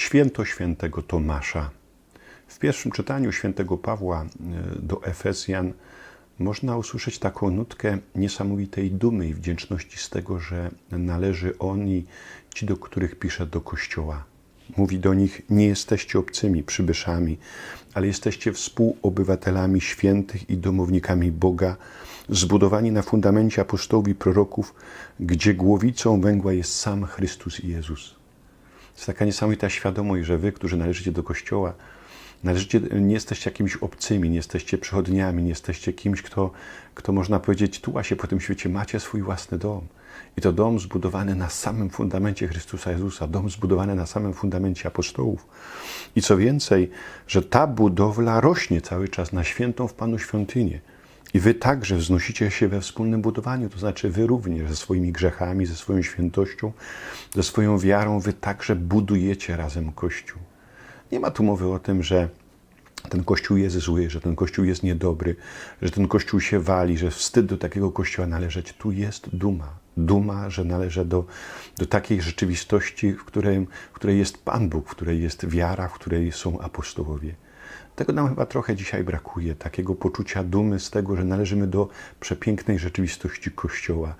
Święto świętego Tomasza. W pierwszym czytaniu świętego Pawła e, do Efezjan można usłyszeć taką nutkę niesamowitej dumy i wdzięczności z tego, że należy on i ci, do których pisze do Kościoła. Mówi do nich: Nie jesteście obcymi przybyszami, ale jesteście współobywatelami świętych i domownikami Boga, zbudowani na fundamencie apostołów i proroków, gdzie głowicą węgła jest sam Chrystus i Jezus. Jest taka niesamowita świadomość, że wy, którzy należycie do Kościoła, należycie, nie jesteście jakimiś obcymi, nie jesteście przychodniami, nie jesteście kimś, kto, kto można powiedzieć, tuła się po tym świecie, macie swój własny dom. I to dom zbudowany na samym fundamencie Chrystusa Jezusa, dom zbudowany na samym fundamencie apostołów. I co więcej, że ta budowla rośnie cały czas na świętą w Panu świątynię. I wy także wznosicie się we wspólnym budowaniu, to znaczy wy również ze swoimi grzechami, ze swoją świętością, ze swoją wiarą, wy także budujecie razem Kościół. Nie ma tu mowy o tym, że ten kościół jest zły, że ten kościół jest niedobry, że ten kościół się wali, że wstyd do takiego kościoła należeć. Tu jest duma. Duma, że należę do, do takiej rzeczywistości, w której, w której jest Pan Bóg, w której jest wiara, w której są apostołowie. Tego nam chyba trochę dzisiaj brakuje, takiego poczucia dumy z tego, że należymy do przepięknej rzeczywistości Kościoła.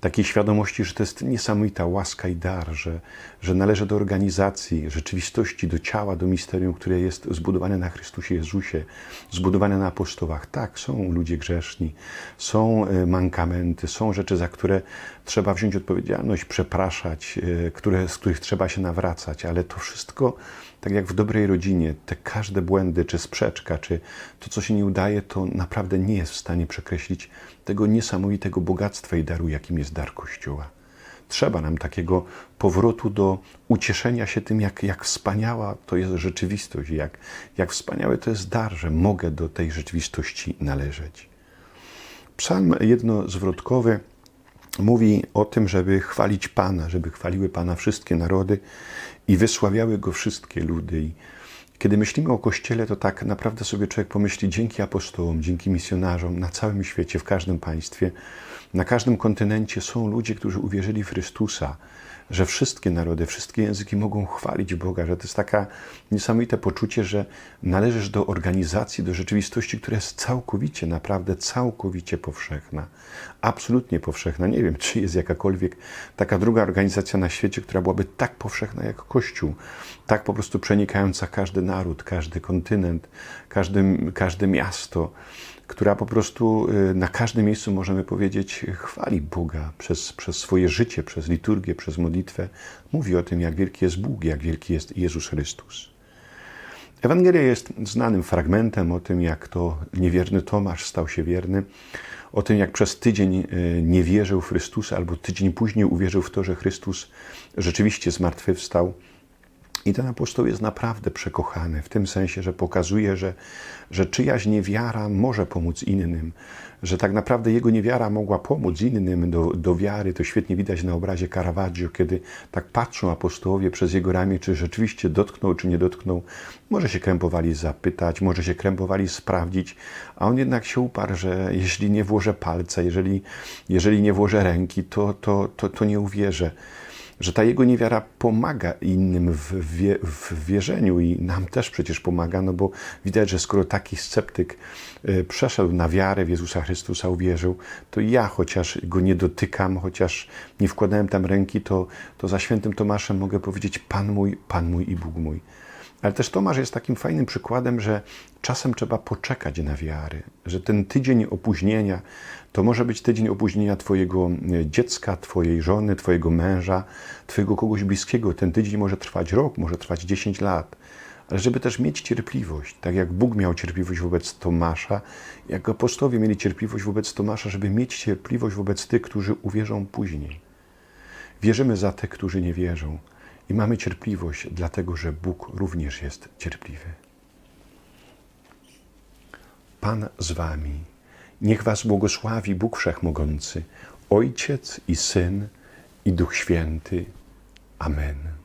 Takiej świadomości, że to jest niesamowita łaska i dar, że, że należy do organizacji, rzeczywistości, do ciała, do misterium, które jest zbudowane na Chrystusie Jezusie, zbudowane na apostołach. Tak, są ludzie grzeszni, są e, mankamenty, są rzeczy, za które trzeba wziąć odpowiedzialność, przepraszać, e, które, z których trzeba się nawracać, ale to wszystko tak jak w dobrej rodzinie, te każde błędy, czy sprzeczka, czy to, co się nie udaje, to naprawdę nie jest w stanie przekreślić tego niesamowitego bogactwa i daru, jakim jest dar Kościoła. Trzeba nam takiego powrotu do ucieszenia się tym, jak, jak wspaniała to jest rzeczywistość, jak, jak wspaniały to jest dar, że mogę do tej rzeczywistości należeć. Psalm jednozwrotkowy mówi o tym, żeby chwalić Pana, żeby chwaliły Pana wszystkie narody i wysławiały Go wszystkie ludy. I kiedy myślimy o Kościele, to tak naprawdę sobie człowiek pomyśli dzięki apostołom, dzięki misjonarzom na całym świecie, w każdym państwie, na każdym kontynencie są ludzie, którzy uwierzyli w Chrystusa, że wszystkie narody, wszystkie języki mogą chwalić Boga, że to jest taka niesamowite poczucie, że należysz do organizacji, do rzeczywistości, która jest całkowicie, naprawdę całkowicie powszechna. Absolutnie powszechna. Nie wiem, czy jest jakakolwiek taka druga organizacja na świecie, która byłaby tak powszechna jak Kościół, tak po prostu przenikająca każdy naród, każdy kontynent, każdy, każde miasto która po prostu y, na każdym miejscu możemy powiedzieć, chwali Boga przez, przez swoje życie, przez liturgię, przez modlitwę. Mówi o tym, jak wielki jest Bóg, jak wielki jest Jezus Chrystus. Ewangelia jest znanym fragmentem o tym, jak to niewierny Tomasz stał się wierny, o tym, jak przez tydzień y, nie wierzył w Chrystusa, albo tydzień później uwierzył w to, że Chrystus rzeczywiście zmartwychwstał. I ten apostoł jest naprawdę przekochany, w tym sensie, że pokazuje, że, że czyjaś niewiara może pomóc innym, że tak naprawdę jego niewiara mogła pomóc innym do, do wiary. To świetnie widać na obrazie Caravaggio, kiedy tak patrzą apostołowie przez jego ramię, czy rzeczywiście dotknął, czy nie dotknął. Może się krępowali zapytać, może się krępowali sprawdzić, a on jednak się uparł, że jeśli nie włożę palca, jeżeli, jeżeli nie włożę ręki, to, to, to, to nie uwierzę że ta jego niewiara pomaga innym w, wie, w wierzeniu i nam też przecież pomaga, no bo widać, że skoro taki sceptyk y, przeszedł na wiarę w Jezusa Chrystusa, uwierzył, to ja chociaż go nie dotykam, chociaż nie wkładałem tam ręki, to, to za świętym Tomaszem mogę powiedzieć Pan mój, Pan mój i Bóg mój. Ale też Tomasz jest takim fajnym przykładem, że czasem trzeba poczekać na wiary, że ten tydzień opóźnienia to może być tydzień opóźnienia Twojego e, dziecka, Twojej żony, Twojego męża, Twojego kogoś bliskiego. Ten tydzień może trwać rok, może trwać 10 lat. Ale żeby też mieć cierpliwość, tak jak Bóg miał cierpliwość wobec Tomasza, jak apostowie mieli cierpliwość wobec Tomasza, żeby mieć cierpliwość wobec tych, którzy uwierzą później. Wierzymy za tych, którzy nie wierzą. I mamy cierpliwość, dlatego że Bóg również jest cierpliwy. Pan z Wami. Niech Was błogosławi Bóg Wszechmogący, Ojciec i Syn i Duch Święty. Amen.